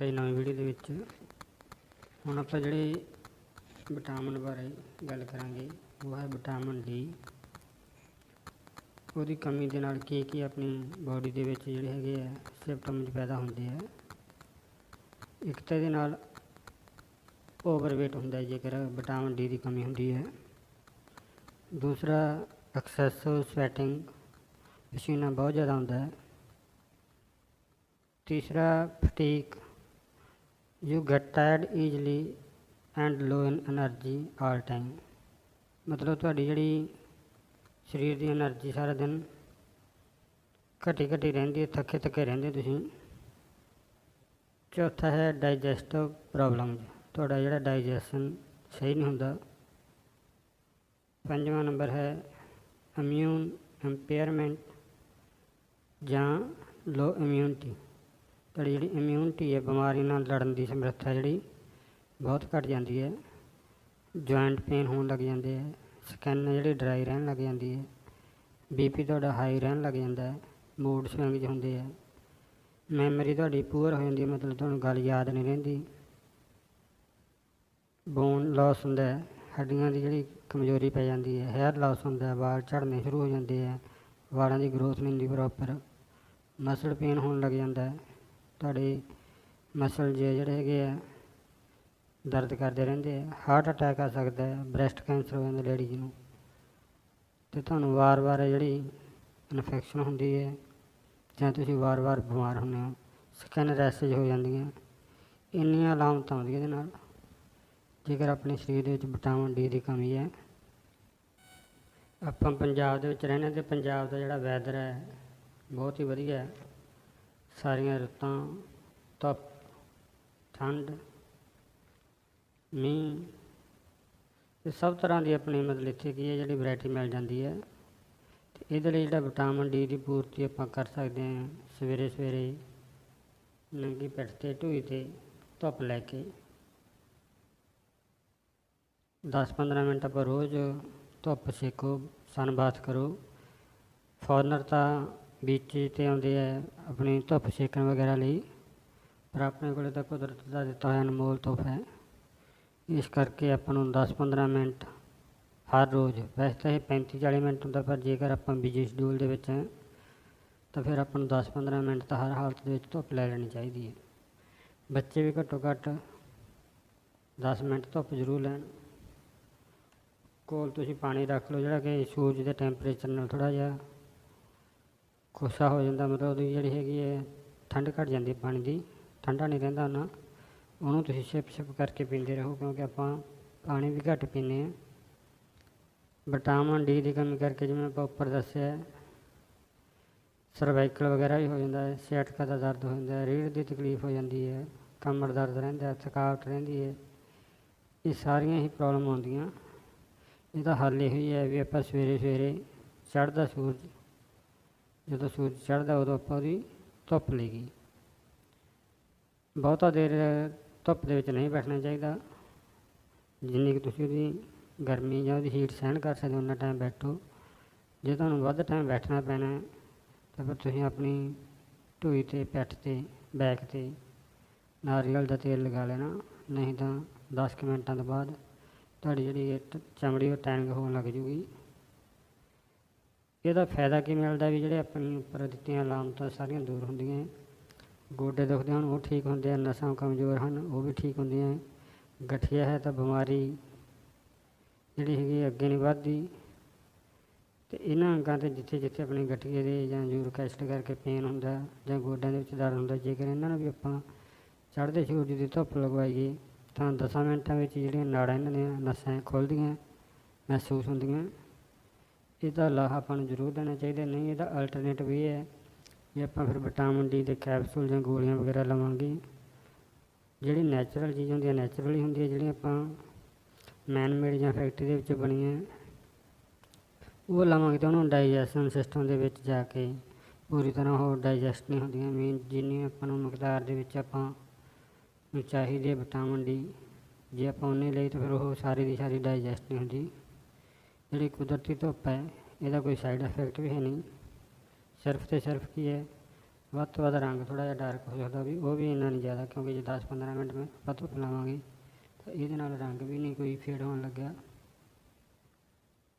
ਸਵਾਗਤ ਨਵੀਂ ਵੀਡੀਓ ਦੇ ਵਿੱਚ। ਹੁਣ ਆਪਾਂ ਜਿਹੜੇ ਵਿਟਾਮਿਨ ਬਾਰੇ ਗੱਲ ਕਰਾਂਗੇ, ਉਹ ਹੈ ਵਿਟਾਮਿਨ ਡੀ। ਉਹਦੀ ਕਮੀ ਦੇ ਨਾਲ ਕੀ ਕੀ ਆਪਣੀ ਬਾਡੀ ਦੇ ਵਿੱਚ ਜਿਹੜੇ ਹੈਗੇ ਆ ਸਿਮਟਮਸ ਪੈਦਾ ਹੁੰਦੇ ਆ। ਇੱਕ ਤਾਂ ਇਹਦੇ ਨਾਲ ਓਵਰਵੇਟ ਹੁੰਦਾ ਜੇਕਰ ਵਿਟਾਮਿਨ ਡੀ ਦੀ ਕਮੀ ਹੁੰਦੀ ਹੈ। ਦੂਸਰਾ ਐਕਸੈਸਿਵ ਸਵੈਟਿੰਗ ਪਸੀਨਾ ਬਹੁਤ ਜ਼ਿਆਦਾ ਹੁੰਦਾ ਹੈ। ਤੀਸਰਾ fatigue you get tired easily and low in energy all time ਮਤਲਬ ਤੁਹਾਡੀ ਜਿਹੜੀ ਸਰੀਰ ਦੀ ਐਨਰਜੀ ਸਾਰਾ ਦਿਨ ਘਟੀ ਘਟੀ ਰਹਿੰਦੀ ਹੈ, ਥੱਕੇ ਥੱਕੇ ਰਹਿੰਦੇ ਤੁਸੀਂ। ਚੌਥਾ ਹੈ ਡਾਈਜੈਸਟਿਵ ਪ੍ਰੋਬਲਮ ਤੁਹਾਡਾ ਜਿਹੜਾ ਡਾਈਜੈਸ਼ਨ ਸਹੀ ਨਹੀਂ ਹੁੰਦਾ। ਪੰਜਵਾਂ ਨੰਬਰ ਹੈ ਇਮਿਊਨ ਇੰਪੇਅਰਮੈਂਟ ਜਾਂ ਲੋ ਇਮਿਊਨਿਟੀ ਤੁਹਾਡੀ ਜਿਹੜੀ ਇਮਿਊਨਿਟੀ ਹੈ, ਬਿਮਾਰੀ ਨਾਲ ਲੜਨ ਦੀ ਸਮਰੱਥਾ ਜਿਹੜੀ ਬਹੁਤ ਘਟ ਜਾਂਦੀ ਹੈ। ਜੁਆਇੰਟ ਪੇਨ ਹੋਣ ਲੱਗ ਜਾਂਦੇ ਹੈ ਸਕਿਨ ਜਿਹੜੀ ਡਰਾਈ ਰਹਿਣ ਲੱਗ ਜਾਂਦੀ ਹੈ ਬੀਪੀ ਤੁਹਾਡਾ ਹਾਈ ਰਹਿਣ ਲੱਗ ਜਾਂਦਾ ਹੈ ਮੂਡ ਸਵਿੰਗਸ ਹੁੰਦੇ ਹੈ। ਮੈਮਰੀ ਤੁਹਾਡੀ ਪੂਅਰ ਹੋ ਜਾਂਦੀ ਮਤਲਬ ਤੁਹਾਨੂੰ ਗੱਲ ਯਾਦ ਨਹੀਂ ਰਹਿੰਦੀ। ਬੋਨ ਲਾਸ ਹੁੰਦਾ ਹੈ, ਹੱਡੀਆਂ ਦੀ ਜਿਹੜੀ ਕਮਜ਼ੋਰੀ ਪੈ ਜਾਂਦੀ ਹੈ ਹੈਅਰ ਲਾਸ ਹੁੰਦਾ ਹੈ, ਵਾਲ ਝੜਨੇ ਸ਼ੁਰੂ ਹੋ ਜਾਂਦੇ ਹੈ, ਵਾਲਾਂ ਦੀ ਗਰੋਥ ਨਹੀਂ ਹੁੰਦੀ ਪ੍ਰੋਪਰ ਮਸਲ ਪੇਨ ਹੋਣ ਲੱਗ ਜਾਂਦਾ ਹੈ। ਤੁਹਾਡੇ ਮਸਲ ਜੇ ਜਿਹੜੇ ਹੈਗੇ ਆ, ਦਰਦ ਕਰਦੇ ਰਹਿੰਦੇ ਆ ਹਾਰਟ ਅਟੈਕ ਆ ਸਕਦਾ ਹੈ ਬ੍ਰੈਸਟ ਕੈਂਸਰ ਹੋ ਜਾਂਦਾ ਲੇਡੀਜ਼ ਨੂੰ। ਅਤੇ ਤੁਹਾਨੂੰ ਵਾਰ-ਵਾਰ ਜਿਹੜੀ ਇਨਫੈਕਸ਼ਨ ਹੁੰਦੀ ਹੈ, ਜਾਂ ਤੁਸੀਂ ਵਾਰ-ਵਾਰ ਬਿਮਾਰ ਹੁੰਦੇ ਹੋ ਸਕਿਨ ਰੈਸ਼ੇਜ ਹੋ ਜਾਂਦੀਆਂ, ਇੰਨੀਆਂ ਅਲਾਮਤਾਂ ਆਉਂਦੀਆਂ ਇਹਦੇ ਨਾਲ। ਜੇਕਰ ਆਪਣੇ ਸਰੀਰ ਦੇ ਵਿੱਚ ਵਿਟਾਮਿਨ ਡੀ ਦੀ ਕਮੀ ਹੈ, ਆਪਾਂ ਪੰਜਾਬ ਦੇ ਵਿੱਚ ਰਹਿੰਦੇ ਤੇ ਪੰਜਾਬ ਦਾ ਜਿਹੜਾ ਵੈਦਰ ਹੈ, ਬਹੁਤ ਹੀ ਵਧੀਆ ਹੈ। ਸਾਰੀਆਂ ਰੁੱਤਾਂ, ਧੁੱਪ, ਠੰਡ, ਮੀਂਹ, ਇਹ ਸਭ ਤਰ੍ਹਾਂ ਦੀ ਆਪਣੀ ਮਤਲਬ ਇੱਥੇ ਕੀ ਹੈ, ਜਿਹੜੀ ਵੈਰਾਈਟੀ ਮਿਲ ਜਾਂਦੀ ਹੈ। ਤੇ ਇਹਦੇ ਲਈ ਜਿਹੜਾ ਵਿਟਾਮਿਨ ਡੀ ਦੀ ਪੂਰਤੀ ਆਪਾਂ ਕਰ ਸਕਦੇ ਹਾਂ, ਸਵੇਰੇ ਸਵੇਰੇ ਨੰਗੀ ਪਿੱਠ ਤੇ ਢੂਈ ਤੇ ਧੁੱਪ ਲੈ ਕੇ। 10-15 ਮਿੰਟ ਆਪਾਂ ਰੋਜ਼ ਧੁੱਪ ਸੇਕੋ ਸਨ ਬਾਥ ਕਰੋ। ਫੋਰਨਰ ਤਾਂ ਬੀਚ ਤੇ ਆਉਂਦੇ ਹੈ ਆਪਣੀ ਧੁੱਪ ਸੇਕਣ ਵਗੈਰਾ ਲਈ, ਪਰ ਆਪਣੇ ਕੋਲੇ ਤਾਂ ਕੁਦਰਤ ਦਾ ਦਿੱਤਾ ਹੋਇਆ ਅਨਮੋਲ ਤੋਹਫਾ ਹੈ। ਇਸ ਕਰਕੇ ਆਪਾਂ ਨੂੰ 10-15 ਮਿੰਟ ਹਰ ਰੋਜ਼, ਵੈਸੇ ਤਾਂ ਇਹ 35-40 ਮਿੰਟ ਹੁੰਦਾ, ਪਰ ਜੇਕਰ ਆਪਾਂ ਬਿਜ਼ੀ ਸ਼ਡਿਊਲ ਦੇ ਵਿੱਚ ਹਾਂ, ਤਾਂ ਫਿਰ ਆਪਾਂ ਨੂੰ 10-15 ਮਿੰਟ ਤਾਂ ਹਰ ਹਾਲਤ ਦੇ ਵਿੱਚ ਧੁੱਪ ਲੈ ਲੈਣੀ ਚਾਹੀਦੀ ਹੈ। ਬੱਚੇ ਵੀ ਘੱਟੋ ਘੱਟ 10 ਮਿੰਟ ਧੁੱਪ ਜ਼ਰੂਰ ਲੈਣ। ਕੋਲ ਤੁਸੀਂ ਪਾਣੀ ਰੱਖ ਲਓ, ਜਿਹੜਾ ਕਿ ਸੂਰਜ ਦੇ ਟੈਂਪਰੇਚਰ ਨਾਲ ਥੋੜ੍ਹਾ ਜਿਹਾ ਕੋਸਾ ਹੋ ਜਾਂਦਾ, ਮਤਲਬ ਉਹਦੀ ਜਿਹੜੀ ਹੈਗੀ ਹੈ, ਠੰਡ ਘਟ ਜਾਂਦੀ ਹੈ ਪਾਣੀ ਦੀ, ਠੰਡਾ ਨਹੀਂ ਰਹਿੰਦਾ ਉਹਨਾਂ ਉਹਨੂੰ ਤੁਸੀਂ ਛਿਪ ਛਿਪ ਕਰਕੇ ਪੀਂਦੇ ਰਹੋ, ਕਿਉਂਕਿ ਆਪਾਂ ਪਾਣੀ ਵੀ ਘੱਟ ਪੀਂਦੇ ਹਾਂ। ਵਿਟਾਮਿਨ ਡੀ ਦੀ ਕਮੀ ਕਰਕੇ ਜਿਵੇਂ ਆਪਾਂ ਉੱਪਰ ਦੱਸਿਆ, ਸਰਵਾਈਕਲ ਵਗੈਰਾ ਵੀ ਹੋ ਜਾਂਦਾ ਹੈ ਸਿਆਟਕਾ ਦਾ ਦਰਦ ਹੋ ਜਾਂਦਾ ਹੈ, ਰੀੜ੍ਹ ਦੀ ਤਕਲੀਫ ਹੋ ਜਾਂਦੀ ਹੈ, ਕਮਰ ਦਰਦ ਰਹਿੰਦਾ ਥਕਾਵਟ ਰਹਿੰਦੀ ਹੈ, ਇਹ ਸਾਰੀਆਂ ਹੀ ਪ੍ਰੋਬਲਮ ਆਉਂਦੀਆਂ। ਇਹਦਾ ਹੱਲ ਇਹੋ ਹੀ ਹੈ ਵੀ ਆਪਾਂ ਸਵੇਰੇ ਸਵੇਰੇ ਚੜ੍ਹਦਾ ਸੂਰਜ ਜਦੋਂ ਸੂਰਜ ਚੜ੍ਹਦਾ, ਉਦੋਂ ਆਪਾਂ ਉਹਦੀ ਧੁੱਪ ਲਈਗੀ ਬਹੁਤਾ ਦੇਰ ਧੁੱਪ ਦੇ ਵਿੱਚ ਨਹੀਂ ਬੈਠਣਾ ਚਾਹੀਦਾ। ਜਿੰਨੀ ਕਿ ਤੁਸੀਂ ਉਹਦੀ ਗਰਮੀ ਜਾਂ ਉਹਦੀ ਹੀਟ ਸਹਿਣ ਕਰ ਸਕਦੇ ਹੋ, ਉਨਾ ਟਾਈਮ ਬੈਠੋ। ਜੇ ਤੁਹਾਨੂੰ ਵੱਧ ਟਾਈਮ ਬੈਠਣਾ ਪੈਣਾ ਤਾਂ ਫਿਰ ਤੁਸੀਂ ਆਪਣੀ ਢੂਈ 'ਤੇ, ਪਿੱਠ 'ਤੇ ਬੈਕ 'ਤੇ ਨਾਰੀਅਲ ਦਾ ਤੇਲ ਲਗਾ ਲੈਣਾ। ਨਹੀਂ ਤਾਂ 10 ਕੁ ਮਿੰਟਾਂ ਤੋਂ ਬਾਅਦ ਤੁਹਾਡੀ ਜਿਹੜੀ ਚਮੜੀ ਉਹ ਟੈਨਿੰਗ ਹੋਣ ਲੱਗ ਜੂਗੀ। ਇਹਦਾ ਫਾਇਦਾ ਕੀ ਮਿਲਦਾ ਵੀ ਜਿਹੜੇ ਆਪਣੀ ਉੱਪਰ ਦਿੱਤੀਆਂ ਲਾਮਤਾਂ ਸਾਰੀਆਂ ਦੂਰ ਹੁੰਦੀਆਂ ਗੋਡੇ ਦੁਖਦੇ ਹਨ, ਉਹ ਠੀਕ ਹੁੰਦੇ ਆ ਨਸਾਂ ਕਮਜ਼ੋਰ ਹਨ, ਉਹ ਵੀ ਠੀਕ ਹੁੰਦੀਆਂ ਗਠੀਆ ਹੈ ਤਾਂ ਬਿਮਾਰੀ ਜਿਹੜੀ ਹੈਗੀ ਅੱਗੇ ਨਹੀਂ ਵੱਧਦੀ। ਤੇ ਇਹਨਾਂ ਅੰਗਾਂ ਤੇ ਜਿੱਥੇ ਜਿੱਥੇ ਆਪਣੇ ਗਠੀਏ ਦੇ ਜਾਂ ਯੂਰਿਕ ਕੈਸ਼ਟ ਕਰਕੇ ਪੇਨ ਹੁੰਦਾ ਜਾਂ ਗੋਡਿਆਂ ਦੇ ਵਿੱਚ ਦਰਦ ਹੁੰਦਾ, ਜੇਕਰ ਇਹਨਾਂ ਨੂੰ ਵੀ ਆਪਾਂ ਚੜ੍ਹਦੇ ਸੂਰਜ ਦੀ ਧੁੱਪ ਲਗਵਾਈਏ, ਤਾਂ 10 ਮਿੰਟਾਂ ਵਿੱਚ ਜਿਹੜੀਆਂ ਨਾੜਾਂ ਇਹਨਾਂ ਦੀਆਂ ਨਸਾਂ ਖੁੱਲ੍ਹਦੀਆਂ ਮਹਿਸੂਸ ਹੁੰਦੀਆਂ। ਇਹਦਾ ਲਾਹਾ ਆਪਾਂ ਨੂੰ ਜ਼ਰੂਰ ਦੇਣਾ ਚਾਹੀਦਾ, ਨਹੀਂ ਇਹਦਾ ਅਲਟਰਨੇਟਿਵ ਇਹ ਹੈ। ਜੇ ਆਪਾਂ ਫਿਰ ਵਿਟਾਮਿਨ ਡੀ ਦੇ ਕੈਪਸੂਲ ਜਾਂ ਗੋਲੀਆਂ ਵਗੈਰਾ ਲਵਾਂਗੇ, ਜਿਹੜੀ ਨੈਚੁਰਲ ਚੀਜ਼ ਹੁੰਦੀ ਹੈ ਨੈਚੁਰਲ ਹੀ ਹੁੰਦੀ ਹੈ, ਜਿਹੜੀ ਆਪਾਂ ਮੈਨ ਮੇਡ ਜਾਂ ਫੈਕਟਰੀ ਦੇ ਵਿੱਚ ਬਣੀਆਂ ਉਹ ਲਵਾਂਗੇ ਤਾਂ ਉਹਨੂੰ ਡਾਈਜੈਸ਼ਨ ਸਿਸਟਮ ਦੇ ਵਿੱਚ ਜਾ ਕੇ ਪੂਰੀ ਤਰ੍ਹਾਂ ਉਹ ਡਾਈਜੈਸਟ ਨਹੀਂ ਹੁੰਦੀਆਂ ਮੀਨ ਜਿੰਨੀ ਆਪਾਂ ਨੂੰ ਮਕਦਾਰ ਦੇ ਵਿੱਚ ਆਪਾਂ ਨੂੰ ਚਾਹੀਦੀ ਹੈ ਵਿਟਾਮਿਨ ਡੀ ਜੇ ਆਪਾਂ ਉਹਨੇ ਲਈ ਤਾਂ ਫਿਰ ਉਹ ਸਾਰੀ ਦੀ ਸਾਰੀ ਡਾਈਜੈਸਟ ਨਹੀਂ ਹੁੰਦੀ। ਜਿਹੜੀ ਕੁਦਰਤੀ ਧੁੱਪ ਹੈ, ਇਹਦਾ ਕੋਈ ਸਾਈਡ ਇਫੈਕਟ ਵੀ ਹੈ ਨਹੀਂ। ਸਿਰਫ ਤੇ ਸਿਰਫ ਕੀ ਹੈ, ਵੱਧ ਤੋਂ ਵੱਧ ਰੰਗ ਥੋੜ੍ਹਾ ਜਿਹਾ ਡਾਰਕ ਹੋ ਸਕਦਾ ਵੀ, ਉਹ ਵੀ ਇੰਨਾ ਨਹੀਂ ਜ਼ਿਆਦਾ, ਕਿਉਂਕਿ ਜੇ 10-15 ਮਿੰਟ ਮੈਂ ਆਪਾਂ ਧੁੱਪ ਲਾਵਾਂਗੇ, ਤਾਂ ਇਹਦੇ ਨਾਲ ਰੰਗ ਵੀ ਨਹੀਂ ਕੋਈ ਫੇਡ ਹੋਣ ਲੱਗਿਆ।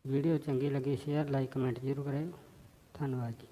ਵੀਡੀਓ ਚੰਗੀ ਲੱਗੀ ਸ਼ੇਅਰ ਲਾਈਕ ਕਮੈਂਟ ਜ਼ਰੂਰ ਕਰਿਓ। ਧੰਨਵਾਦ ਜੀ।